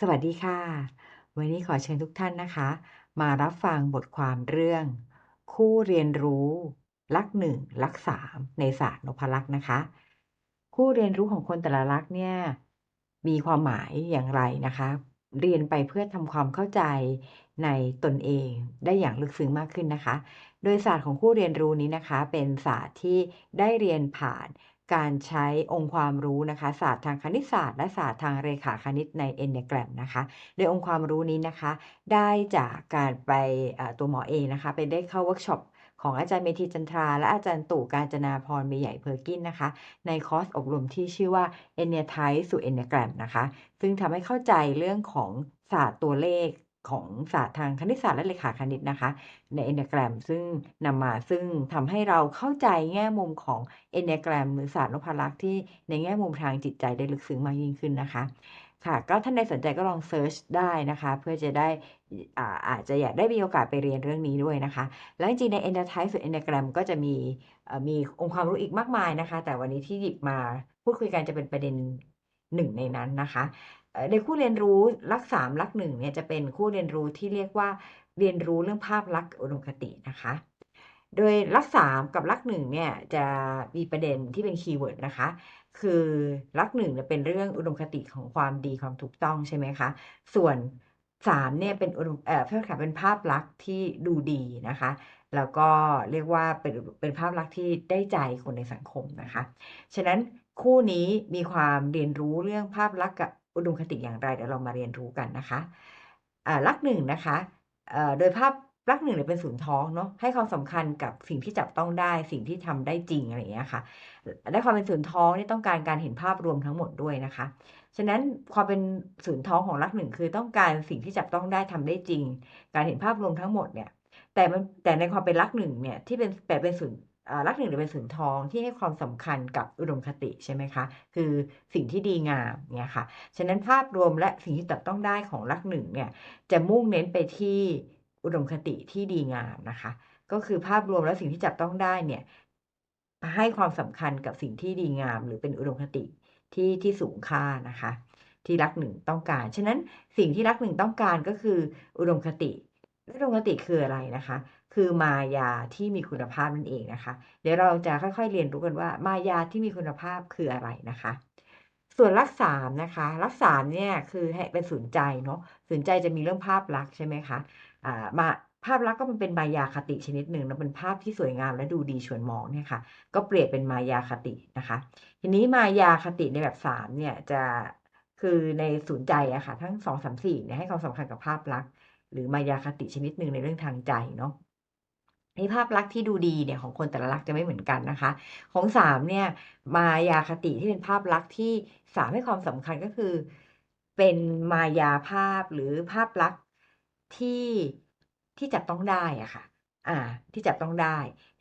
สวัสดีค่ะ วันนี้ขอเชิญทุกท่านนะคะ มารับฟังบทความเรื่อง คู่เรียนรู้ลักหนึ่งลักสามในศาสตร์นพลักษ์นะคะ คู่เรียนรู้ของคนแต่ละลักษ์เนี่ยมีความหมายอย่างไรนะคะ เรียนไปเพื่อทำความเข้าใจในตนเองได้อย่างลึกซึ้งมากขึ้นนะคะ โดยศาสตร์ของคู่เรียนรู้นี้นะคะ เป็นศาสตร์ที่ได้เรียนผ่าน การใช้องค์ความรู้นะคะศาสตร์ทางคณิตศาสตร์และศาสตร์ทางเรขาคณิตใน Enneagram นะคะ โดยองค์ความรู้นี้นะคะ ได้จากการไปตัวหมอเองนะคะ ไปได้เข้าเวิร์กช็อปของอาจารย์เมธีจันทรา และอาจารย์ตู่กาญจนาพรมย์ใหญ่เพอร์กินนะคะ ในคอร์สอบรมที่ชื่อว่า Enneatype สู่ Enneagram นะคะ ซึ่งทำให้เข้าใจเรื่องของศาสตร์ตัวเลข ของศาสตร์ทางคณิตศาสตร์และเลขาคณิตนะคะ ใน Enneagram ซึ่งนำมาซึ่งทำให้เราเข้าใจแง่มุมของ Enneagram หรือศาสตร์นพลักษ์ที่ในแง่มุมทางจิตใจได้ลึกซึ้งมากยิ่งขึ้นนะคะ ค่ะ ก็ท่านใดสนใจก็ลองเซิร์ชได้นะคะ เพื่อจะได้อาอาจจะอยากได้มีโอกาสไปเรียนเรื่องนี้ด้วยนะคะ แล้วจริงใน Enneatype สู่ Enneagram ก็จะมีมีองค์ความรู้อีกมากมายนะคะ แต่วันนี้ที่หยิบมาพูดคุยกันจะเป็นประเด็นหนึ่งในนั้นนะคะ ในคู่เรียนรู้ลักสามลักหนึ่งเนี่ยจะเป็นคู่เรียนรู้ที่เรียกว่าเรียนรู้เรื่องภาพลักษณ์อุดมคตินะคะ โดยลักสามกับลักหนึ่งเนี่ยจะมีประเด็นที่เป็นคีย์เวิร์ดนะคะ คือลักหนึ่งเนี่ยเป็นเรื่องอุดมคติของความดีความถูกต้องใช่ไหมคะ ส่วนสามเนี่ยเป็นอุดมเอ่อเพื่อค่ะเป็นภาพลักษณ์ที่ดูดีนะคะ แล้วก็เรียกว่าเป็นเป็นภาพลักษณ์ที่ได้ใจคนในสังคมนะคะ ฉะนั้นคู่นี้มีความเรียนรู้เรื่องภาพลักษณ์กับ อุดมคติอย่างไรเดี๋ยวเรามาเรียนรู้กันนะคะอ่าลักหนึ่งนะคะเอ่อโดยภาพลักหนึ่งเนี่ยเป็นศูนย์ท้องเนาะให้ความสำคัญกับสิ่งที่จับต้องได้ สิ่งที่ทำได้จริงอะไรอย่างเงี้ยค่ะได้ความเป็นศูนย์ท้องนี่ต้องการการเห็นภาพรวมทั้งหมดด้วยนะคะ ฉะนั้นความเป็นศูนย์ท้องของลักหนึ่งคือต้องการสิ่งที่จับต้องได้ทำได้จริง การเห็นภาพรวมทั้งหมดเนี่ยแต่มันแต่ในความเป็นลักหนึ่งเนี่ยที่เป็นแต่เป็นศูนย์ อ่าลักษณ์หนึ่งเนี่ยเป็นศูนทองที่ให้ความสำคัญกับอุดมคติใช่ไหมคะ คือสิ่งที่ดีงามเนี่ยค่ะ ฉะนั้นภาพรวมและสิ่งที่จับต้องได้ของลักษณ์หนึ่งเนี่ยจะมุ่งเน้นไปที่อุดมคติที่ดีงามนะคะ ก็คือภาพรวมและสิ่งที่จับต้องได้เนี่ยให้ความสำคัญกับสิ่งที่ดีงาม หรือเป็นอุดมคติที่ที่สูงค่านะคะ ที่รักหนึ่งต้องการ ฉะนั้นสิ่งที่รักหนึ่งต้องการก็คืออุดมคติอุดมคติคืออะไรนะคะ คือมายาที่มีคุณภาพนั่นเองนะคะ เดี๋ยวเราจะค่อยๆเรียนรู้กันว่ามายาที่มีคุณภาพคืออะไรนะคะ ส่วนลักษณ์สามนะคะลักษณ์สามเนี่ยคือให้เป็นศูนย์ใจเนาะศูนย์ใจจะมีเรื่องภาพลักษณ์ใช่ไหมคะอ่ามาภาพลักษณ์ก็มันเป็นมายาคติชนิดหนึ่งแล้วเป็นภาพที่สวยงามและดูดีชวนมองเนี่ยค่ะ ก็เปรียบเป็นมายาคตินะคะ ทีนี้มายาคติในแบบสามเนี่ยจะคือในศูนย์ใจอะค่ะ ทั้งสองสามสี่เนี่ยให้ความสำคัญกับภาพลักษณ์หรือมายาคติชนิดหนึ่งในเรื่องทางใจเนาะ นภาพลักษณ์ที่ดูดีเนี่ยของคนแต่ละลักษณ์จะไม่เหมือนกันนะคะ ของสามเนี่ยมายาคติที่เป็นภาพลักษณ์ที่สามให้ความสำคัญก็คือ เป็นมายาภาพหรือภาพลักษณ์ที่ที่จับต้องได้อะค่ะ อ่าที่จับต้องได้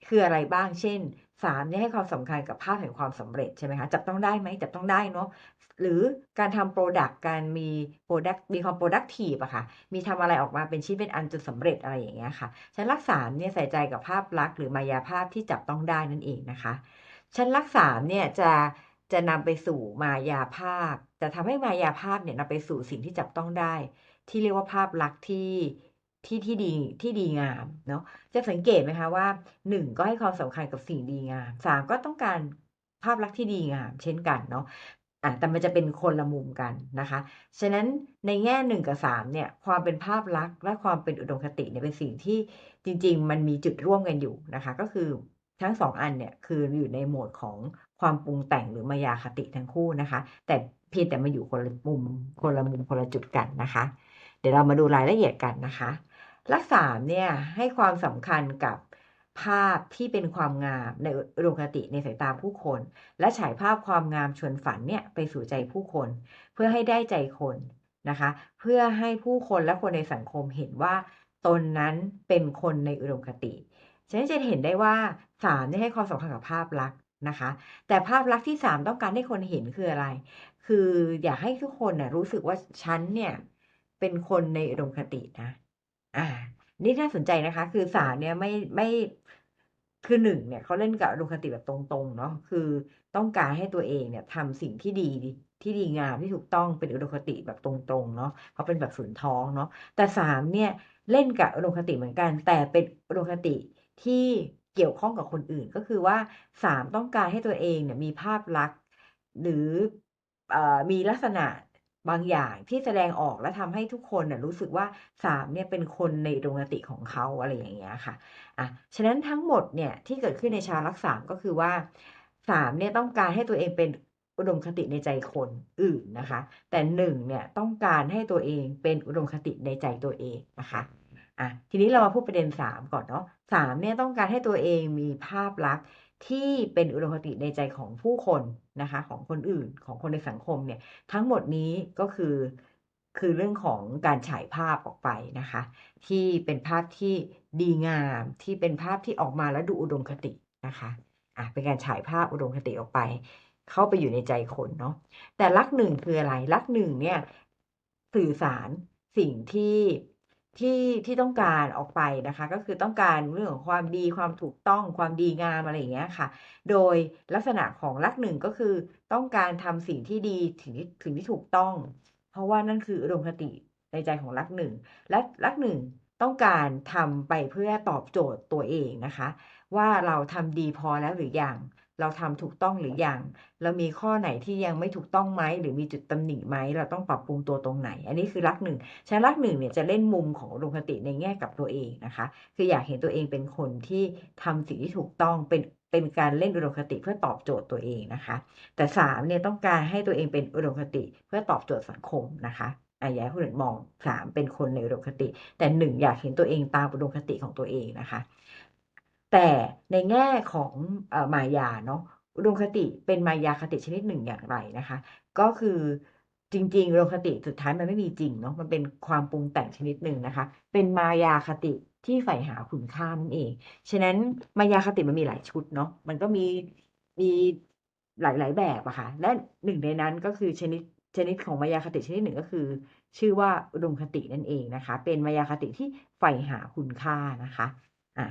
คืออะไรบ้างเช่นสามเนี่ยให้ความสำคัญกับภาพแห่งความสำเร็จใช่ไหมคะจับต้องได้ไหมจับต้องได้เนาะหรือการทำโปรดักต์การมีโปรดักต์มีความ productive อะค่ะ มีทำอะไรออกมาเป็นชิ้นเป็นอันจนสำเร็จอะไรอย่างเงี้ยค่ะชั้นลักษณ์สามเนี่ยใส่ใจกับภาพลักษณ์หรือมายาภาพที่จับต้องได้นั่นเองนะคะชั้นลักษณ์สามเนี่ยจะจะนำไปสู่มายาภาพจะทำให้มายาภาพเนี่ยนำไปสู่สิ่งที่จับต้องได้ ที่เรียกว่าภาพลักษณ์ที่ ที่ที่ดีที่ดีงามเนาะจะสังเกตไหมคะว่าหนึ่งก็ให้ความสำคัญกับสิ่งดีงามสามก็ต้องการภาพลักษณ์ที่ดีงาม เช่นกันเนาะอะแต่มันจะเป็นคนละมุมกันนะคะ ฉะนั้นในแง่หนึ่งกับสามเนี่ยความเป็นภาพลักษณ์และความเป็นอุดมคติเนี่ยเป็นสิ่งที่จริง ๆ มันมีจุดร่วมกันอยู่นะคะ ก็คือทั้งสองอันเนี่ยคืออยู่ในโหมดของความปรุงแต่งหรือมายาคติทั้งคู่นะคะ แต่เพียงแต่มาอยู่คนละมุมคนละมุมคนละจุดกันนะคะ เดี๋ยวเรามาดูรายละเอียดกันนะคะ ลักษณ์สามเนี่ยให้ความสำคัญกับภาพที่เป็นความงามในอุดมคติในสายตาผู้คน และฉายภาพความงามชวนฝันเนี่ยไปสู่ใจผู้คน เพื่อให้ได้ใจคนนะคะ เพื่อให้ผู้คนและคนในสังคมเห็นว่าตนนั้นเป็นคนในอุดมคติฉะนั้นจะเห็นได้ว่าสามเนี่ยให้ความสำคัญกับภาพลักษณ์นะคะ แต่ภาพลักษณ์ที่สามต้องการให้คนเห็นคืออะไร คืออยากให้ทุกคนน่ะรู้สึกว่าฉันเนี่ยเป็นคนในอุดมคตินะ อ่า นี่น่าสนใจนะคะ คือสารเนี่ยไม่ไม่คือหนึ่งเนี่ยเขาเล่นกับอุดมคติแบบตรงๆเนาะคือต้องการให้ตัวเองเนี่ยทำสิ่งที่ดีที่ดีงามที่ถูกต้องเป็นอุดมคติแบบตรงๆเนาะเขาเป็นแบบฝืนท้องเนาะแต่สามเนี่ยเล่นกับอุดมคติเหมือนกัน แต่เป็นอุดมคติที่เกี่ยวข้องกับคนอื่นก็คือว่าสามต้องการให้ตัวเองเนี่ยมีภาพลักษณ์หรืออมีลักษณะ บางอย่างที่แสดงออกและทำให้ทุกคนน่ยรู้สึกว่าสามเนี่ยเป็นคนในดวงติของเขาอะไรอย่างเงี้ยค่ะอะฉะนั้นทั้งหมดเนี่ยที่เกิดขึ้นในชาวลักษามก็คือว่าสามเนี่ยต้องการให้ตัวเองเป็นอุดมคติในใจคนอื่นนะคะ แต่หนึ่งเนี่ยต้องการให้ตัวเองเป็นอุดมคติในใจตัวเองนะคะอะทีนี้เรามาพูดประเด็นสามก่อนเนาะสามเนี่ยต้องการให้ตัวเองมีภาพลักษณ์ ที่เป็นอุดมคติในใจของผู้คนนะคะ ของคนอื่นของคนในสังคมเนี่ย ทั้งหมดนี้ก็คือคือเรื่องของการฉายภาพออกไปนะคะ ที่เป็นภาพที่ดีงามที่เป็นภาพที่ออกมาแล้วดูอุดมคตินะคะอะเป็นการฉายภาพอุดมคติออกไป เข้าไปอยู่ในใจคนเนาะแต่ลักหนึ่งคืออะไรลักหนึ่งเนี่ยสื่อสารสิ่งที่ ที่ที่ต้องการออกไปนะคะ ก็คือต้องการเรื่องของความดีความถูกต้องความดีงามอะไรอย่างเงี้ยค่ะ โดยลักษณะของลักหนึ่งก็คือต้องการทำสิ่งที่ดีถึงที่ถึงที่ถูกต้อง เพราะว่านั่นคืออารมณ์คติในใจของลักหนึ่งและลักหนึ่งต้องการทำไปเพื่อตอบโจทย์ตัวเองนะคะ ว่าเราทำดีพอแล้วหรือยัง เราทำถูกต้องหรือยังเรามีข้อไหนที่ยังไม่ถูกต้องไหมหรือมีจุดตำหนิไหมเราต้องปรับปรุงตัวตรงไหน อันนี้คือรักหนึ่งฉะนั้นรักหนึ่งเนี่ยจะเล่นมุมของอุดมคติในแง่กับตัวเองนะคะ คืออยากเห็นตัวเองเป็นคนที่ทำสิ่งที่ถูกต้องเป็นเป็นการเล่นอุดมคติเพื่อตอบโจทย์ตัวเองนะคะ แต่สามเนี่ยต้องการให้ตัวเองเป็นอุดมคติเพื่อตอบโจทย์สังคมนะคะอายาคนอื่นมองสามเป็นคนในอุดมคติ แต่หนึ่งอยากเห็นตัวเองตามอุดมคติของตัวเองนะคะ แต่ในแง่ของอมายาเนาะอุดมคติเป็นมายาคติชนิดหนึ่งอย่างไรนะคะ ก็คือจริงๆอุดมคติสุดท้ายมันไม่มีจริงเนาะมันเป็นความปรุงแต่งชนิดหนึ่งนะคะ เป็นมายาคติที่ใฝ่หาคุณค่านั่นเอง ฉะนั้นมายาคติมันมีหลายชุดเนาะมันก็มีมีหลายๆแบบอะค่ะและหนึ่งในนั้นก็คือชนิดชนิดของมายาคติชนิดหนึ่งก็คือ ชื่อว่าอุดมคตินั่นเองนะคะ เป็นมายาคติที่ใฝ่หาคุณค่านะคะ อ่า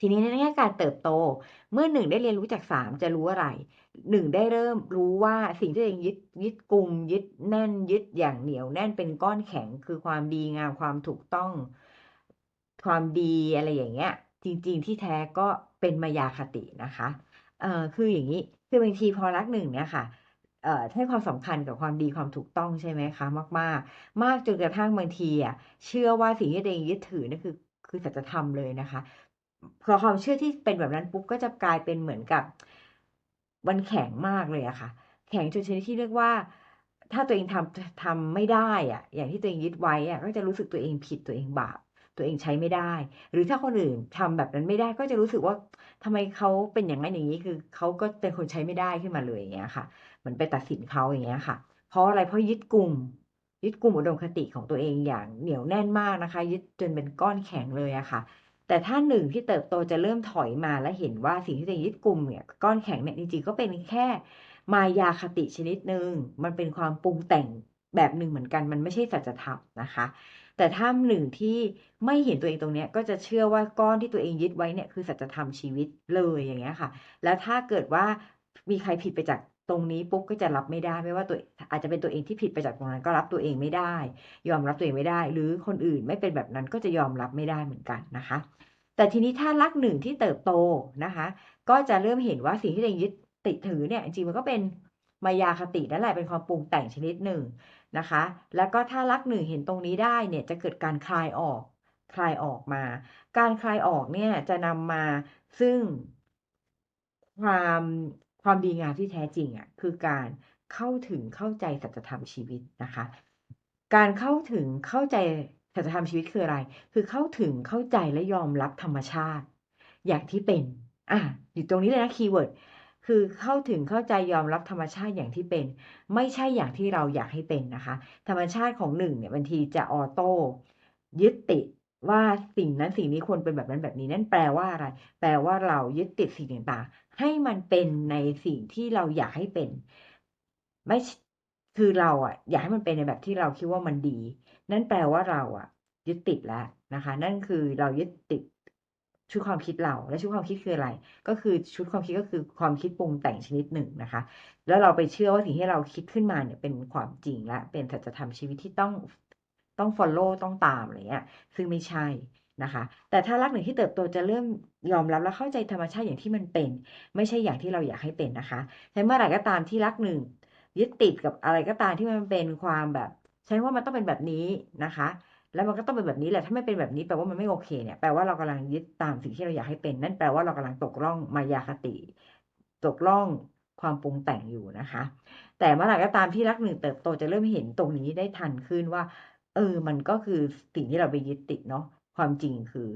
ทีนี้ในแง่การเติบโต เมื่อหนึ่งได้เรียนรู้จากสามจะรู้อะไรหนึ่งได้เริ่มรู้ว่าสิ่งที่ตัวเองยึดยึดกลุ่มยึดแน่นยึดอย่างเหนียวแน่นเป็นก้อนแข็งคือความดีงามความถูกต้อง ความดีอะไรอย่างเงี้ย จริง ๆ ที่แท้ก็เป็นมายาคตินะคะเอ่อคืออย่างนี้คือบางทีพอรักหนึ่งเนี่ยค่ะเอ่อให้ความสำคัญกับความดีความถูกต้องใช่ไหมคะ มาก ๆ มากจนกระทั่งบางทีอะเชื่อว่าสิ่งที่ตัวเองยึดถือนั่นคือคือสัจธรรมเลยนะคะ พอความเชื่อที่เป็นแบบนั้นปุ๊บก็จะกลายเป็นเหมือนกับมันแข็งมากเลยอะค่ะ แข็งจนชนิดที่เรียกว่า ถ้าตัวเองทำทำไม่ได้อะอย่างที่ตัวเองยึดไว้อะก็จะรู้สึกตัวเองผิดตัวเองบาปตัวเองใช้ไม่ได้ หรือถ้าคนอื่นทำแบบนั้นไม่ได้ก็จะรู้สึกว่าทำไมเขาเป็นอย่างนั้นอย่างนี้คือเขาก็เป็นคนใช้ไม่ได้ขึ้นมาเลยอย่างเงี้ยค่ะเหมือนไปตัดสินเขาอย่างเงี้ยค่ะ เพราะอะไรเพราะยึดกลุ่ม ยึดกลุ่มอุดมคติของตัวเองอย่างเหนียวแน่นมากนะคะ ยึดจนเป็นก้อนแข็งเลยอะค่ะ แต่ถ้าหนึ่งที่เติบโตจะเริ่มถอยมาและเห็นว่าสิ่งที่ตัวเองยึดกลุ่มเนี่ยก้อนแข็งเนี่ยจริงๆก็เป็นแค่มายาคติชนิดหนึ่งมันเป็นความปรุงแต่งแบบหนึ่งเหมือนกันมันไม่ใช่สัจธรรมนะคะ แต่ถ้าหนึ่งที่ไม่เห็นตัวเองตรงนี้ก็จะเชื่อว่าก้อนที่ตัวเองยึดไว้เนี่ยคือสัจธรรมชีวิตเลยอย่างเงี้ยค่ะ แล้วถ้าเกิดว่ามีใครผิดไปจาก ตรงนี้ปุ๊บก็จะรับไม่ได้ไม่ว่าตัวอาจจะเป็นตัวเองที่ผิดไปจากตรงนั้นก็รับตัวเองไม่ได้ ยอมรับตัวเองไม่ได้ หรือคนอื่นไม่เป็นแบบนั้นก็จะยอมรับไม่ได้เหมือนกันนะคะ แต่ทีนี้ถ้ารักหนึ่งที่เติบโตนะคะ ก็จะเริ่มเห็นว่าสิ่งที่ตัวเองยึดติดถือเนี่ยจริงมันก็เป็นมายาคตินั่นแหละเป็นความปรุงแต่งชนิดหนึ่งนะคะ แล้วก็ถ้ารักหนึ่งเห็นตรงนี้ได้เนี่ยจะเกิดการคลายออก คลายออกมา การคลายออกเนี่ยจะนำมาซึ่งความ ความดีงามที่แท้จริงอะคือการเข้าถึงเข้าใจสัจธรรมชีวิตนะคะ การเข้าถึงเข้าใจสัจธรรมชีวิตคืออะไร คือเข้าถึงเข้าใจและยอมรับธรรมชาติ อย่างที่เป็น อะอยู่ตรงนี้เลยนะคีย์เวิร์ดคือเข้าถึงเข้าใจยอมรับธรรมชาติอย่างที่เป็น ไม่ใช่อย่างที่เราอยากให้เป็นนะคะ ธรรมชาติของหนึ่งเนี่ยบางทีจะออโต้ยึดติด ว่าสิ่งนั้นสิ่งนี้ควรเป็นแบบนั้นแบบนี้นั่นแปลว่าอะไร แปลว่าเรายึดติดสิ่งต่างๆ ให้มันเป็นในสิ่งที่เราอยากให้เป็น ไม่คือเราอะ อยากให้มันเป็นในแบบที่เราคิดว่ามันดี นั่นแปลว่าเราอะ ยึดติดแล้วนะคะ นั่นคือเรายึดติดชุดความคิดเรา และชุดความคิดคืออะไร ก็คือชุดความคิดก็คือความคิดปรุงแต่งชนิดหนึ่งนะคะ แล้วเราไปเชื่อว่าสิ่งที่เราคิดขึ้นมาเนี่ยเป็นความจริงและเป็นสัจธรรมชีวิตที่ต้อง ต้อง follow ต้องตามอะไรเงี้ยซึ่งไม่ใช่นะคะ แต่ถ้ารักหนึ่งที่เติบโตจะเริ่มยอมรับและเข้าใจธรรมชาติอย่างที่มันเป็น ไม่ใช่อย่างที่เราอยากให้เป็นนะคะแต่เมื่อไหร่ก็ตามที่รักหนึ่งยึดติดกับอะไรก็ตามที่มันเป็นความแบบใช้ว่ามันต้องเป็นแบบนี้นะคะ แล้วมันก็ต้องเป็นแบบนี้แหละ ถ้าไม่เป็นแบบนี้แปลว่ามันไม่โอเคเนี่ย แปลว่าเรากำลังยึดตามสิ่งที่เราอยากให้เป็น นั่นแปลว่าเรากำลังตกล่องมายาคติ ตกล่องความปรุงแต่งอยู่นะคะ แต่เมื่อไหร่ก็ตามที่รักหนึ่งเติบโตจะเริ่มเห็นตรงนี้ได้ทันขึ้นว่า เออ มันก็คือสิ่งที่เราไปยึดติดเนาะความจริงคือ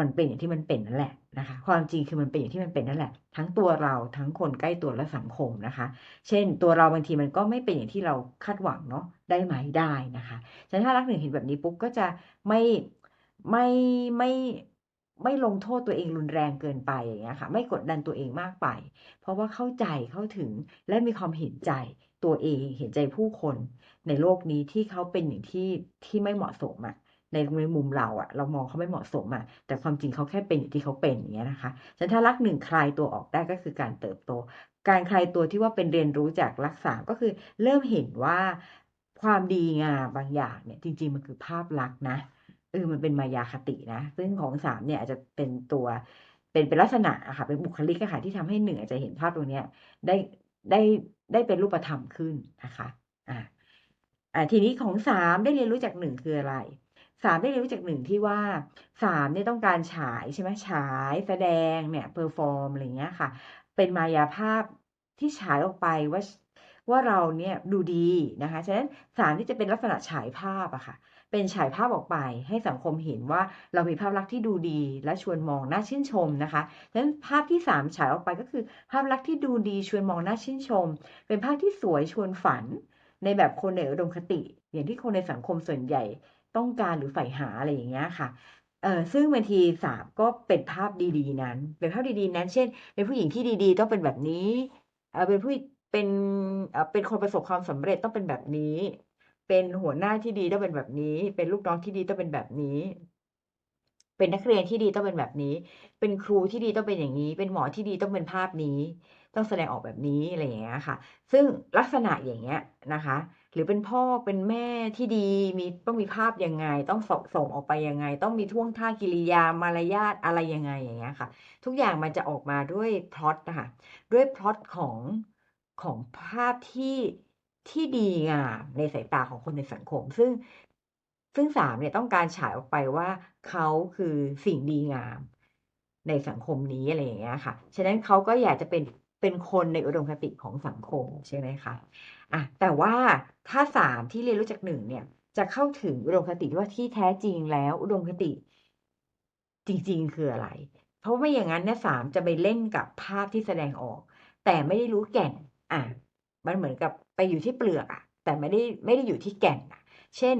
มันเป็นอย่างที่มันเป็นนั่นแหละนะคะ ความจริงคือมันเป็นอย่างที่มันเป็นนั่นแหละ ทั้งตัวเราทั้งคนใกล้ตัวและสังคมนะคะ เช่น ตัวเราบางทีมันก็ไม่เป็นอย่างที่เราคาดหวังเนาะได้ไหมได้นะคะฉะนั้นถ้ารักหนึ่งเห็นแบบนี้ปุ๊บก็จะไม่ไม่ไม่ไม่ลงโทษตัวเองรุนแรงเกินไปอย่างเงี้ยค่ะ ไม่กดดันตัวเองมากไป เพราะว่าเข้าใจเข้าถึงและมีความเห็นใจ ตัวเองเห็นใจผู้คนในโลกนี้ที่เขาเป็นอย่างที่ที่ไม่เหมาะสมอะในในมุมเราอะเรามองเขาไม่เหมาะสมอะแต่ความจริงเขาแค่เป็นอย่างที่เขาเป็นอย่างเงี้ยนะคะฉะนั้นถ้ารักหนึ่งคลายตัวออกได้ก็คือการเติบโต การคลายตัวที่ว่าเป็นเรียนรู้จากรักษาก็คือ เริ่มเห็นว่าความดีงามบางอย่างเนี่ย จริง ๆ มันคือภาพลักษณ์นะเออมันเป็นมายาคตินะ ซึ่งของสามเนี่ยอาจจะเป็นตัวเป็นเป็นลักษณะอะค่ะเป็นบุคลิกอะค่ะที่ทำให้หนึ่งอาจจะเห็นภาพตรงเนี้ยได้ ได้ได้เป็นรูปธรรมขึ้นนะคะอ่าอ่าทีนี้ของสามได้เรียนรู้จากหนึ่งคืออะไรสามได้เรียนรู้จากหนึ่งที่ว่าสามเนี่ยต้องการฉายใช่ไหมฉายแสดงเนี่ยเพอร์ฟอร์มอะไรเงี้ยค่ะ เป็นมายาภาพที่ฉายออกไปว่าว่าเราเนี่ยดูดีนะคะ ฉะนั้นสามที่จะเป็นลักษณะฉายภาพอะค่ะ เป็นฉายภาพออกไป ให้สังคมเห็นว่าเรามีภาพลักษณ์ที่ดูดี และชวนมองน่าชื่นชมนะคะฉะนั้นภาพที่สามฉายออกไปก็คือ ภาพลักษณ์ที่ดูดีชวนมองน่าชื่นชม เป็นภาพที่สวยชวนฝัน ในแบบคนในอุดมคติ อย่างที่คนในสังคมส่วนใหญ่ต้องการหรือใฝ่หาอะไรอย่างเงี้ยค่ะเออซึ่งบางทีสามก็เป็นภาพดีๆ นั้น เป็นภาพดีๆนั้น เช่น เป็นผู้หญิงที่ดีๆ ต้องเป็นแบบนี้เออเป็นผู้เป็นเออเป็นคนประสบความสำเร็จต้องเป็นแบบนี้ เป็นหัวหน้าที่ดีต้องเป็นแบบนี้ เป็นลูกน้องที่ดีต้องเป็นแบบนี้ เป็นนักเรียนที่ดีต้องเป็นแบบนี้ เป็นครูที่ดีต้องเป็นอย่างนี้ เป็นหมอที่ดีต้องเป็นภาพนี้ ต้องแสดงออกแบบนี้อะไรอย่างเงี้ยค่ะ ซึ่งลักษณะอย่างเงี้ยนะคะ หรือเป็นพ่อเป็นแม่ที่ดีมีต้องมีภาพยังไง ต้องส่งส่งออกไปยังไง ต้องมีท่วงท่ากิริยามารยาทอะไรยังไงอย่างเงี้ยค่ะ ทุกอย่างมันจะออกมาด้วยพล็อตนะคะด้วยพล็อตของของภาพที่ ที่ดีงามในสายตาของคนในสังคม ซึ่งซึ่งสามเนี่ยต้องการฉายออกไปว่าเขาคือสิ่งดีงามในสังคมนี้อะไรอย่างเงี้ยค่ะ ฉะนั้นเขาก็อยากจะเป็นเป็นคนในอุดมคติของสังคมใช่ไหมคะอะแต่ว่าถ้าสามที่เรียนรู้จากหนึ่งเนี่ย จะเข้าถึงอุดมคติว่าที่แท้จริงแล้ว อุดมคติ จริง ๆ คืออะไร เพราะไม่อย่างนั้นเนี่ยสามจะไปเล่นกับภาพที่แสดงออก แต่ไม่ได้รู้แก่น อะ มันเหมือนกับไปอยู่ที่เปลือกอะแต่ไม่ได้ไม่ได้อยู่ที่แก่นอะเช่น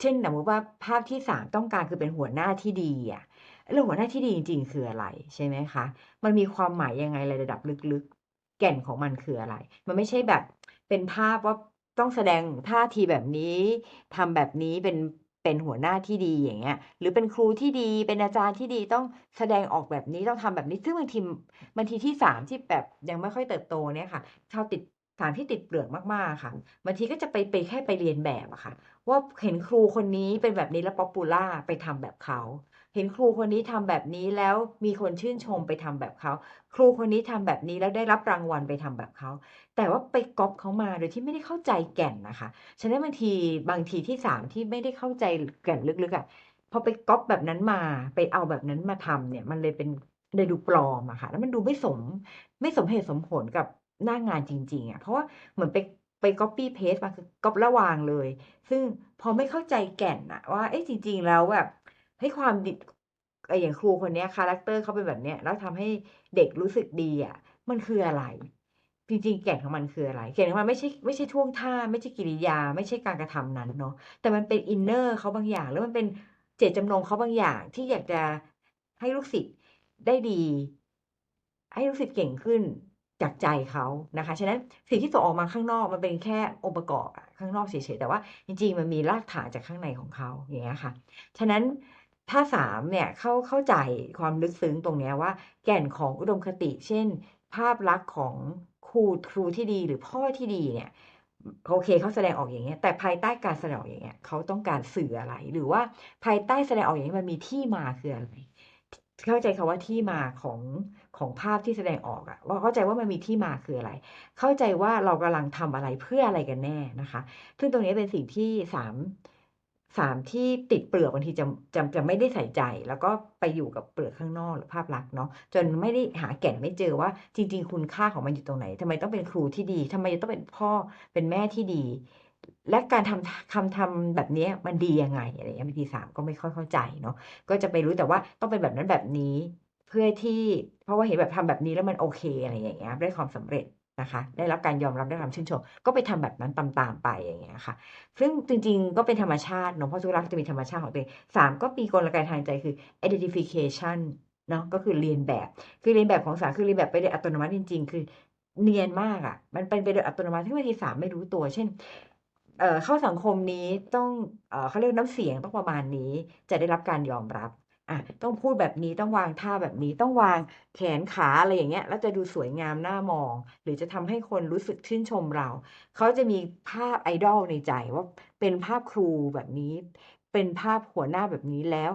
เช่นสมมติว่าภาพที่สามต้องการคือเป็นหัวหน้าที่ดีอะเรื่องหัวหน้าที่ดีจริงๆคืออะไรใช่ไหมคะ มันมีความหมายยังไงระดับลึกๆ แก่นของมันคืออะไร มันไม่ใช่แบบเป็นภาพว่าต้องแสดงท่าทีแบบนี้ทำแบบนี้เป็น เป็นหัวหน้าที่ดีอย่างเงี้ยหรือเป็นครูที่ดีเป็นอาจารย์ที่ดีต้องแสดงออกแบบนี้ต้องทำแบบนี้ ซึ่งบางทีบางทีที่สามที่แบบยังไม่ค่อยเติบโตเนี่ยค่ะชาวติดสารที่ติดเปลือกมากๆค่ะบางทีก็จะไปไปแค่ไปเรียนแบบอะค่ะ ว่าเห็นครูคนนี้เป็นแบบนี้แล้วป๊อปปูล่าไปทำแบบเขา เห็นครูคนนี้ทำแบบนี้แล้วมีคนชื่นชมไปทำแบบเขา ครูคนนี้ทำแบบนี้แล้วได้รับรางวัลไปทำแบบเขา แต่ว่าไปก๊อปเขามาโดยที่ไม่ได้เข้าใจแก่นนะคะ ฉะนั้นบางทีบางทีที่สามที่ไม่ได้เข้าใจแก่นลึกๆอะ่ะพอไปก๊อปแบบนั้นมาไปเอาแบบนั้นมาทำเนี่ย มันเลยเป็นเลยดูปลอมอะค่ะ แล้วมันดูไม่สมไม่สมเหตุสมผลกับหน้างานจริง ๆอะเพราะว่าเหมือนไปไป copy paste มาคือก๊อประวางเลย ซึ่งพอไม่เข้าใจแก่นอะว่าเอ๊ะจริง ๆ แล้วแบบ ให้ความดิไออย่างครูคนนี้คาแรคเตอร์เขาเป็นแบบเนี้ยแล้วทำให้เด็กรู้สึกดีอะ มันคืออะไร จริงๆ แก่นของมันคืออะไรแก่นของมันไม่ใช่ไม่ใช่ท่วงท่า ไม่ใช่กิริยา ไม่ใช่การกระทำนั้นเนาะแต่มันเป็นอินเนอร์เขาบางอย่าง แล้วมันเป็นเจตจำนงเขาบางอย่างที่อยากจะให้ลูกศิษย์ได้ดี ให้ลูกศิษย์เก่งขึ้นจากใจเขานะคะ ฉะนั้นสิ่งที่ส่งออกมาข้างนอกมันเป็นแค่องค์ประกอบข้างนอกเฉยๆ แต่ว่าจริงๆ มันมีรากฐานจากข้างในของเขาอย่างเงี้ยค่ะ ฉะนั้น ถ้าสามเนี่ยเข้าเข้าใจความลึกซึ้งตรงนี้ว่า แก่นของอุดมคติ เช่น ภาพลักษณ์ของครูครูที่ดีหรือพ่อที่ดีเนี่ยโอเคเขาแสดงออกอย่างเงี้ยแต่ภายใต้การแสดงออกอย่างเงี้ยเขาต้องการสื่ออะไร หรือว่าภายใต้แสดงออกอย่างนี้มันมีที่มาคืออะไรเข้าใจคำว่าที่มาของของภาพที่แสดงออกอะว่าเข้าใจว่ามันมีที่มาคืออะไร เข้าใจว่าเรากำลังทำอะไรเพื่ออะไรกันแน่นะคะ ซึ่งตรงนี้เป็นสิ่งที่สาม สามที่ติดเปลือกบางทีจะจะจะไม่ได้ใส่ใจ แล้วก็ไปอยู่กับเปลือกข้างนอกหรือภาพลักษณ์เนาะจนไม่ได้หาแก่นไม่เจอว่า จริง ๆ คุณค่าของมันอยู่ตรงไหนทำไมต้องเป็นครูที่ดีทำไมต้องเป็นพ่อเป็นแม่ที่ดี และการทำคำทำแบบนี้มันดียังไงอะไรเงี้ยบางทีสามก็ไม่ค่อยเข้าใจเนาะก็จะไปรู้แต่ว่าต้องเป็นแบบนั้นแบบนี้ เพื่อที่เพราะว่าเห็นแบบทำแบบนี้แล้วมันโอเคอะไรอย่างเงี้ยได้ความสำเร็จ นะคะ ได้รับการยอมรับได้รับชื่นชม ก็ไปทำแบบนั้นตามๆไปอย่างเงี้ยค่ะ ซึ่งจริงๆ ก็เป็นธรรมชาติเนาะเพราะทุรัฐจะมีธรรมชาติของตัวเองสามก็มีกลไกทางใจคือ identification เนาะก็คือเรียนแบบ คือเรียนแบบของสามคือเรียนแบบไปโดยอัตโนมัติจริง ๆ คือเนียนมากอะ่ะ มันเป็นไปโดยอัตโนมัติที่บางทีสามไม่รู้ตัว เช่นเข้าสังคมนี้ต้องเอเขาเรียกน้ำเสียงต้องประมาณนี้จะได้รับการยอมรับ อะต้องพูดแบบนี้ต้องวางท่าแบบนี้ต้องวางแขนขาอะไรอย่างเงี้ยแล้วจะดูสวยงามหน่ามอง หรือจะทำให้คนรู้สึกชื่นชมเรา เขาจะมีภาพไอดอลในใจว่าเป็นภาพครูแบบนี้ เป็นภาพหัวหน้าแบบนี้แล้ว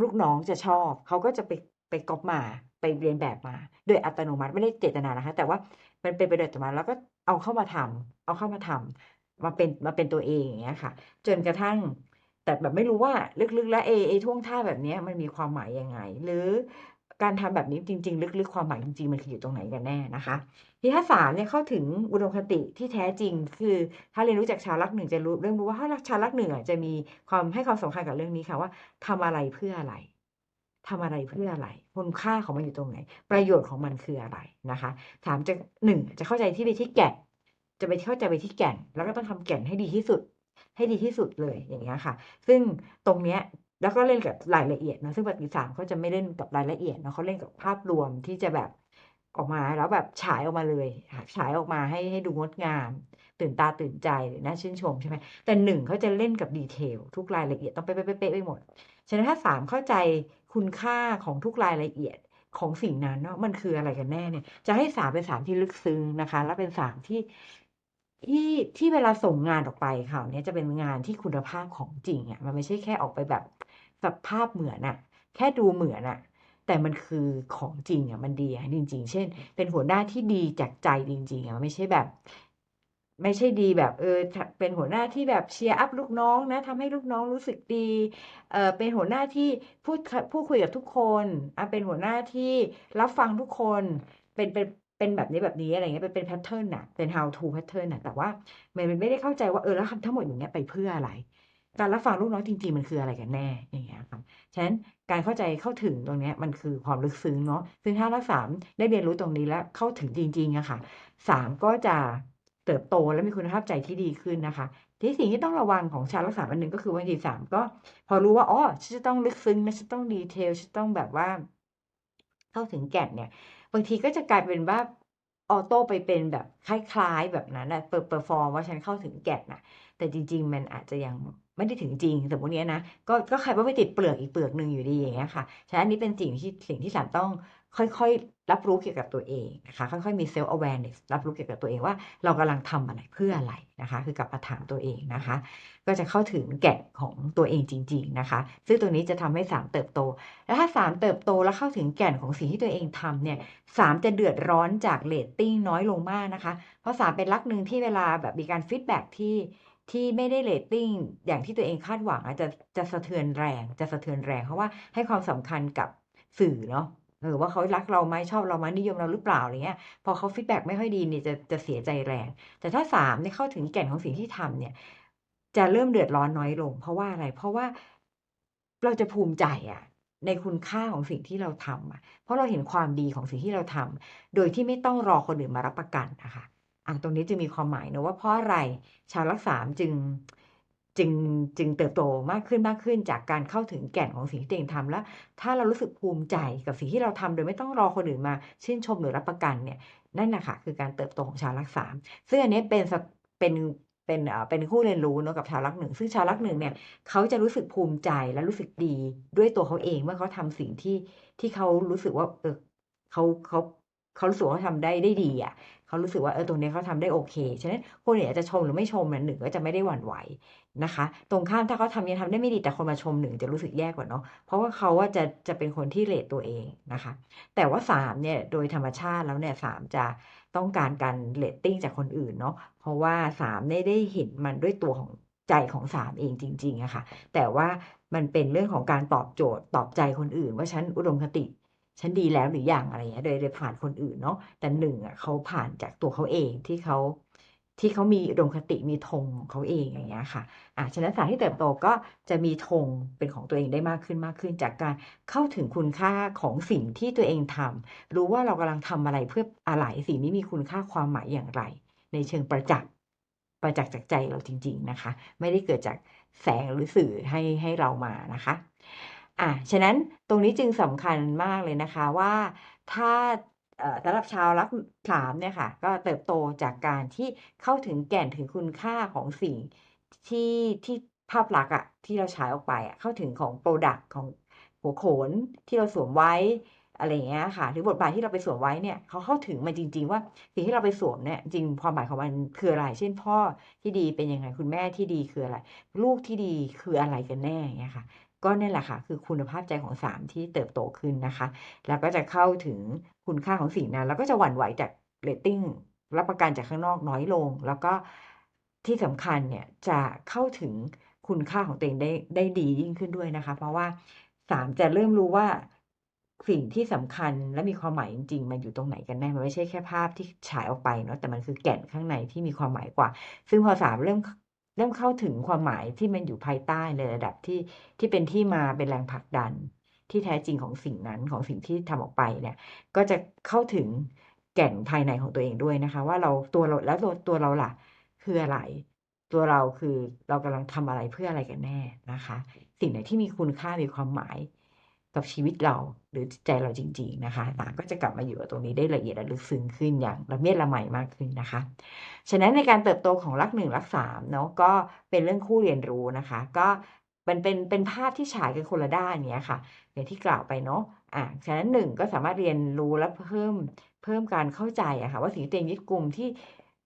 ลูกน้องจะชอบ เขาก็จะไปไปก๊อปมาไปเรียนแบบมา โดยอัตโนมัติไม่ได้เจตนานะคะ แต่ว่ามันเป็นไปโดยอัตโนมัติแล้วก็เอาเข้ามาทำเอาเข้ามาทำมาเป็นมาเป็นตัวเองอย่างเงี้ยค่ะ จนกระทั่ง แต่แบบไม่รู้ว่าลึกๆ แล้วเอไอท่วงท่าแบบนี้มันมีความหมายยังไง หรือการทำแบบนี้จริง ๆ ลึกๆ ความหมายจริงๆ มันคืออยู่ตรงไหนกันแน่นะคะที่าสามเนี่ยเข้าถึงอุดมคติที่แท้จริง คือถ้าเรียนรู้จากชาวลักหนึ่งจะรู้เรื่องรู้ว่าถ้าชาวลักหนึ่งอะจะมีความให้ความสำคัญกับเรื่องนี้ค่ะว่าทำอะไรเพื่ออะไรทำอะไรเพื่ออะไรคุณค่าของมันอยู่ตรงไหน ประโยชน์ของมันคืออะไรนะคะถามจะหนึ่งจะเข้าใจที่ไปที่แก่นจะไปเข้าใจไปที่แก่น แล้วก็ต้องทำแก่นให้ดีที่สุด ให้ดีที่สุดเลยอย่างเงี้ยค่ะ ซึ่งตรงเนี้ยแล้วก็เล่นกับรายละเอียดนะซึ่งปฏิสามเขาจะไม่เล่นกับรายละเอียดนะเขาเล่นกับภาพรวมที่จะแบบออกมาแล้วแบบฉายออกมาเลยฉายออกมาให้ให้ดูงดงาม ตื่นตาตื่นใจน่าชื่นชมใช่ไหมแต่หนึ่งเขาจะเล่นกับดีเทลทุกรายละเอียดต้องเป๊ะๆไปหมด ฉะนั้นถ้าสามเข้าใจคุณค่าของทุกรายละเอียดของสิ่งนั้นเนาะมันคืออะไรกันแน่เนี่ย จะให้สามเป็นสามที่ลึกซึ้งนะคะ และเป็นสามที่ ที่ที่เวลาส่งงานออกไปค่ะเนี้ยจะเป็นงานที่คุณภาพของจริงอะ่ะมันไม่ใช่แค่ออกไปแบบสภาพเหมือนอะแค่ดูเหมือนอะแต่มันคือของจริงอะมันดีจริง ๆ เช่น เป็นหัวหน้าที่ดีจากใจจริง ๆอะมันไม่ใช่แบบ ไม่ใช่ดีแบบเออเป็นหัวหน้าที่แบบเชียร์อัพลูกน้องนะทำให้ลูกน้องรู้สึกดีเออเป็นหัวหน้าที่พูดพูดคุยกับทุกคนอะเป็นหัวหน้าที่รับฟังทุกคนเป็นเป็น เป็นแบบนี้แบบนี้อะไรเงี้ยเป็นเป็นแพทเทิร์นน่ะเป็น how to pattern น่ะแต่ว่ามันไม่ได้เข้าใจว่าเออแล้วทำทั้งหมดอย่างเงี้ยไปเพื่ออะไร การรับฟังลูกน้องจริงๆมันคืออะไรกันแน่อย่างเงี้ยครับฉะนั้นการเข้าใจเข้าถึงตรงนี้มันคือความลึกซึ้งเนาะซึ่งถ้ารักสามได้เรียนรู้ตรงนี้แล้วเข้าถึงจริงๆอะค่ะสามก็จะเติบโตและมีคุณภาพใจที่ดีขึ้นนะคะ ที่สิ่งที่ต้องระวังของชาวรักษาอันหนึ่งก็คือวันที่สามก็ พอรู้ว่าอ๋อฉันจะต้องลึกซึ้งนะฉันต้องดีเทลฉันต้องแบบว่า เข้าถึงแก่นเนี่ย บางทีก็จะกลายเป็นว่าออโต้ไปเป็นแบบคล้าย ๆ แบบนั้นนะเปิดเปอร์ฟอร์มว่าฉันเข้าถึงแก่นนะแต่จริง ๆ มันอาจจะยังไม่ได้ถึงจริงสมมติเนี้ยนะก็ก็ใครว่าไปติดเปลือกอีกเปลือกหนึ่งอยู่ดีอย่างเงี้ยค่ะฉะนั้นนี้เป็นสิ่งที่สิ่งที่สามต้อง ค่อยๆ รับรู้เกี่ยวกับตัวเองนะคะค่อยๆมีเซลล์ awareness รับรู้เกี่ยวกับตัวเองว่า เรากำลังทำอะไรเพื่ออะไรนะคะ คือกลับมาถามตัวเองนะคะ ก็จะเข้าถึงแก่นของตัวเองจริง ๆนะคะ ซึ่งตัวนี้จะทำให้สามเติบโต แล้วถ้าสามเติบโตแล้วเข้าถึงแก่นของสิ่งที่ตัวเองทำเนี่ยสามจะเดือดร้อนจากเลตติ้งน้อยลงมากนะคะ เพราะสามเป็นลักหนึ่งที่เวลาแบบมีการฟีดแบ็ที่ที่ไม่ได้เรตติ้งอย่างที่ตัวเองคาดหวังอาจจะจะสะเทือนแรงจะสะเทือนแรงเพราะว่าให้ความสำคัญกับสื่อเนาะ เออว่าเขารักเราไหมชอบเราไหมนิยมเราหรือเปล่าอะไรเงี้ย พอเขาฟีดแบ็ไม่ค่อยดีเนี่ยจะจะเสียใจแรง แต่ถ้าสามเนี่ยเข้าถึงแก่นของสิ่งที่ทำเนี่ย จะเริ่มเดือดร้อนน้อยลง เพราะว่าอะไร เพราะว่าเราจะภูมิใจอะในคุณค่าของสิ่งที่เราทำอะ เพราะเราเห็นความดีของสิ่งที่เราทำโดยที่ไม่ต้องรอคนอื่นมารับประกันนะคะอะตรงนี้จะมีความหมายนะว่าเพราะอะไรชาวรักษามจึง จึงจึงเติบโตมากขึ้นมากขึ้นจากการเข้าถึงแก่นของสิ่งที่ตัวเองทำแล้ว ถ้าเรารู้สึกภูมิใจกับสิ่งที่เราทำโดยไม่ต้องรอคนอื่นมา ชื่นชมหรือรับประกันเนี่ยนั่นนะค่ะคือการเติบโตของชาวรักษามซึ่งอันนี้เป็นเป็นเป็นเป็นคู่เรียนรู้เนาะกับชาวลัคหนึ่งซึ่งชาวลัคหนึ่งเนี่ยเขาจะรู้สึกภูมิใจและรู้สึกดีด้วยตัวเขาเองเมื่อเขาทำสิ่งที่ที่เขารู้สึกว่าเออเขาเขาเขารู้สึกว่าทำได้ได้ดีอะ เขารู้สึกว่าเออตรงนี้เขาทำได้โอเคฉะนั้นคนอื่นอาจจะชมหรือไม่ชมเนี่ยหนึ่งก็จะไม่ได้หวั่นไหวนะคะ ตรงข้ามถ้าเขาทำยังทำได้ไม่ดีแต่คนมาชมหนึ่งจะรู้สึกแย่กว่าเนาะเพราะว่าเขาว่าจะจะเป็นคนที่เลทตัวเองนะคะ แต่ว่าสามเนี่ยโดยธรรมชาติแล้วเนี่ยสามจะต้องการการเรตติ้งจากคนอื่นเนาะเพราะว่าสามได้ได้เห็นมันด้วยตัวของใจของสามเองจริงๆอะค่ะแต่ว่ามันเป็นเรื่องของการตอบโจทย์ตอบใจคนอื่น ว่าฉันอุดมคติ ฉันดีแล้วหรืออยังอะไรเงี้ยโดยโดยผ่านคนอื่นเนาะแต่หนึ่งอะเขาผ่านจากตัวเขาเองที่เขาที่เขามีอุดมคติมีธงของเขาเองอย่างเงี้ยค่ะอะฉะนั้นสารที่เติบโตก็จะมีธงเป็นของตัวเองได้มากขึ้นมากขึ้น จากการเข้าถึงคุณค่าของสิ่งที่ตัวเองทำรู้ว่าเรากำลังทำอะไรเพื่ออะไรสิ่งนี้มีคุณค่าความหมายอย่างไร ในเชิงประจักษ์ประจักษ์จากใจเราจริง ๆนะคะ ไม่ได้เกิดจากแสงหรือสื่อให้ให้เรามานะคะ อะฉะนั้นตรงนี้จึงสำคัญมากเลยนะคะว่าถ้าสำหรับชาวรักสามเนี่ยค่ะ ก็เติบโตจากการที่เข้าถึงแก่นถึงคุณค่าของสิ่งที่ที่ภาพลักษณ์อะที่เราฉายออกไปอะเข้าถึงของโปรดักต์ของหัวโขนที่เราสวมไว้อะไรเงี้ยค่ะ หรือบทบาทที่เราไปสวมไว้เนี่ยเขาเข้าถึงมันจริง ๆ ว่าสิ่งที่เราไปสวมเนี่ยจริงความหมายของมันคืออะไร เช่นพ่อที่ดีเป็นยังไงคุณแม่ที่ดีคืออะไร ลูกที่ดีคืออะไรกันแน่เงี้ยค่ะ ก็นี่แหละค่ะ คือคุณภาพใจของสามที่เติบโตขึ้นนะคะ แล้วก็จะเข้าถึงคุณค่าของสิ่งนั้น แล้วก็จะหวั่นไหวจากเรตติ้งรับประกันจากข้างนอกน้อยลง แล้วก็ที่สำคัญเนี่ยจะเข้าถึงคุณค่าของตัวเองได้ได้ดียิ่งขึ้นด้วยนะคะ เพราะว่าสามจะเริ่มรู้ว่าสิ่งที่สำคัญและมีความหมายจริงๆ มันอยู่ตรงไหนกันแน่ มันไม่ใช่แค่ภาพที่ฉายออกไปเนาะ แต่มันคือแก่นข้างในที่มีความหมายกว่า ซึ่งพอสามเริ่ม เริ่มเข้าถึงความหมายที่มันอยู่ภายใต้ในระดับที่ที่เป็นที่มาเป็นแรงผลักดันที่แท้จริงของสิ่งนั้นของสิ่งที่ทำออกไปเนี่ย ก็จะเข้าถึงแก่นภายในของตัวเองด้วยนะคะ ว่าเราตัวเราแล้วตัวตัวเราล่ะ คืออะไร ตัวเราคือเรากำลังทำอะไรเพื่ออะไรกันแน่นะคะ สิ่งไหนที่มีคุณค่ามีความหมาย กับชีวิตเราหรือใจเราจริง ๆ นะคะต่างก็จะกลับมาอยู่กับตรงนี้ได้ละเอียดและลึกซึ้งขึ้นอย่างละเมียดละไมมากขึ้นนะคะ ฉะนั้นในการเติบโตของรักหนึ่งรักสามเนาะก็เป็นเรื่องคู่เรียนรู้นะคะ ก็เป็นเป็นเป็นภาพที่ฉายกันคนละด้านเนี้ยค่ะ อย่างที่กล่าวไปเนาะอ่าฉะนั้นหนึ่งก็สามารถเรียนรู้และเพิ่มเพิ่มการเข้าใจอะค่ะว่าสิ่งที่ตัวเองยึดกลุ่มที่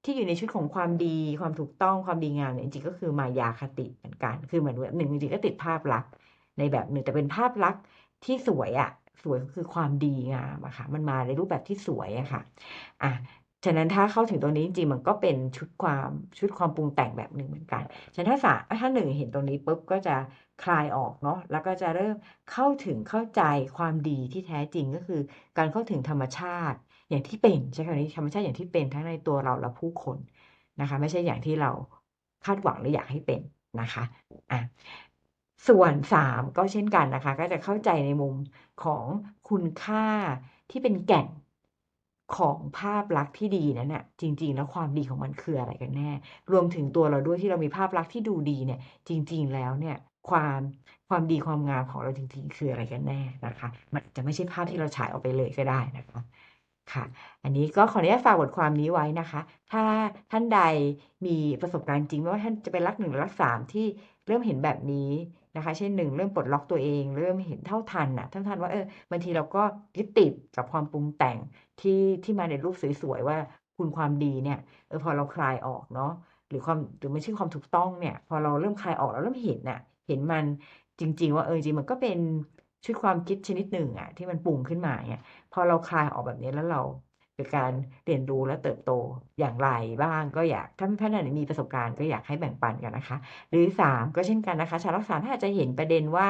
ที่อยู่ในชุดของความดีความถูกต้องความดีงามเนี่ยจริงๆก็คือมายาคติเหมือนกัน คือเหมือนหนึ่งจริงๆก็ติดภาพลักษณ์ ในแบบหนึ่งแต่เป็นภาพลักษณ์ที่สวยอะสวยคือความดีงามอะค่ะ มันมาในรูปแบบที่สวยอะค่ะอะฉะนั้นถ้าเข้าถึงตรงนี้จริงมันก็เป็นชุดความชุดความปรุงแต่งแบบหนึ่งเหมือนกัน ฉะนั้นถ้าสาถ้าหนึ่งเห็นตรงนี้ปุ๊บก็จะคลายออกเนาะแล้วก็จะเริ่มเข้าถึงเข้าใจความดีที่แท้จริงก็คือ การเข้าถึงธรรมชาติอย่างที่เป็นใช่ไหมนี้ธรรมชาติอย่างที่เป็นทั้งในตัวเราและผู้คนนะคะ ไม่ใช่อย่างที่เราคาดหวังหรืออยากให้เป็นนะคะอะ ส่วนสามก็เช่นกันนะคะ ก็จะเข้าใจในมุมของคุณค่าที่เป็นแก่นของภาพลักษณ์ที่ดีนั้นน่ะจริง ๆ แล้วความดีของมันคืออะไรกันแน่ รวมถึงตัวเราด้วยที่เรามีภาพลักษณ์ที่ดูดีเนี่ย จริง ๆ แล้วเนี่ยความความดีความงามของเราจริง ๆ คืออะไรกันแน่นะคะ มันจะไม่ใช่ภาพที่เราฉายออกไปเลยก็ได้นะคะ ค่ะ อันนี้ก็ขออนุญาตฝากบทความนี้ไว้นะคะ ถ้าท่านใดมีประสบการณ์จริงไม่ว่าท่านจะเป็นรักหนึ่งหรือรักสามที่เริ่มเห็นแบบนี้นะคะ เช่นหนึ่งเริ่มปลดล็อกตัวเอง เริ่มเห็นเท่าทันอะเท่าทันว่าเออบางทีเราก็ยึดติดกับความปรุงแต่งที่ที่มาในรูปสวยๆว่าคุณความดีเนี่ยเออพอเราคลายออกเนาะหรือความหรือไม่ใช่ความถูกต้องเนี่ย พอเราเริ่มคลายออกเราเริ่มเห็นน่ะ เห็นมันจริง ๆ ว่าเออจริงมันก็เป็น ชุดความคิดชนิดหนึ่งอะที่มันปรุงขึ้นมาเนี่ยพอเราคลายออกแบบนี้แล้วเราเกิดการเรียนรู้และเติบโตอย่างไรบ้างก็อยากถ้าท่านไหนมีประสบการณ์ก็อยากให้แบ่งปันกันนะคะ หรือสามก็เช่นกันนะคะชาวรักษาถ้าอาจจะเห็นประเด็นว่า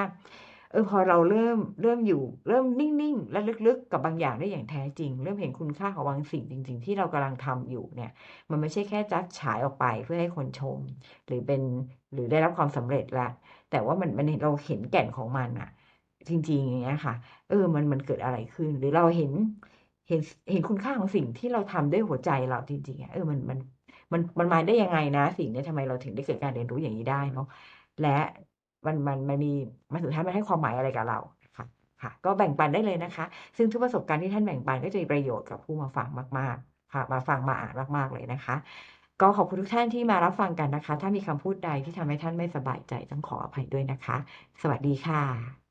เออพอเราเริ่มเริ่มอยู่เริ่มนิ่งๆ และลึกๆ กับบางอย่างได้อย่างแท้จริง เริ่มเห็นคุณค่าของบางสิ่งจริง ๆ ที่เรากำลังทำอยู่เนี่ย มันไม่ใช่แค่จัดฉายออกไปเพื่อให้คนชม หรือเป็นหรือได้รับความสำเร็จละแต่ว่ามันมันเราเห็นแก่นของมันอะ จริง ๆ อย่างเงี้ยค่ะ เออ มันมันเกิดอะไรขึ้น หรือเราเห็นเห็นเห็นคุณค่าของสิ่งที่เราทำด้วยหัวใจเราจริงๆอะเออมันมันมันมันมาได้ยังไงนะ สิ่งนี้ทำไมเราถึงได้เกิดการเรียนรู้อย่างนี้ได้เนาะและมันมันมันมีมันสุดท้ายมันให้ความหมายอะไรกับเราค่ะค่ะ ก็แบ่งปันได้เลยนะคะ ซึ่งทุกประสบการณ์ที่ท่านแบ่งปันก็จะมีประโยชน์กับผู้มาฟังมากๆค่ะมาฟังมาอ่านมากๆเลยนะคะ ก็ขอบคุณทุกท่านที่มารับฟังกันนะคะ ถ้ามีคำพูดใดที่ทำให้ท่านไม่สบายใจต้องขออภัยด้วยนะคะ สวัสดีค่ะ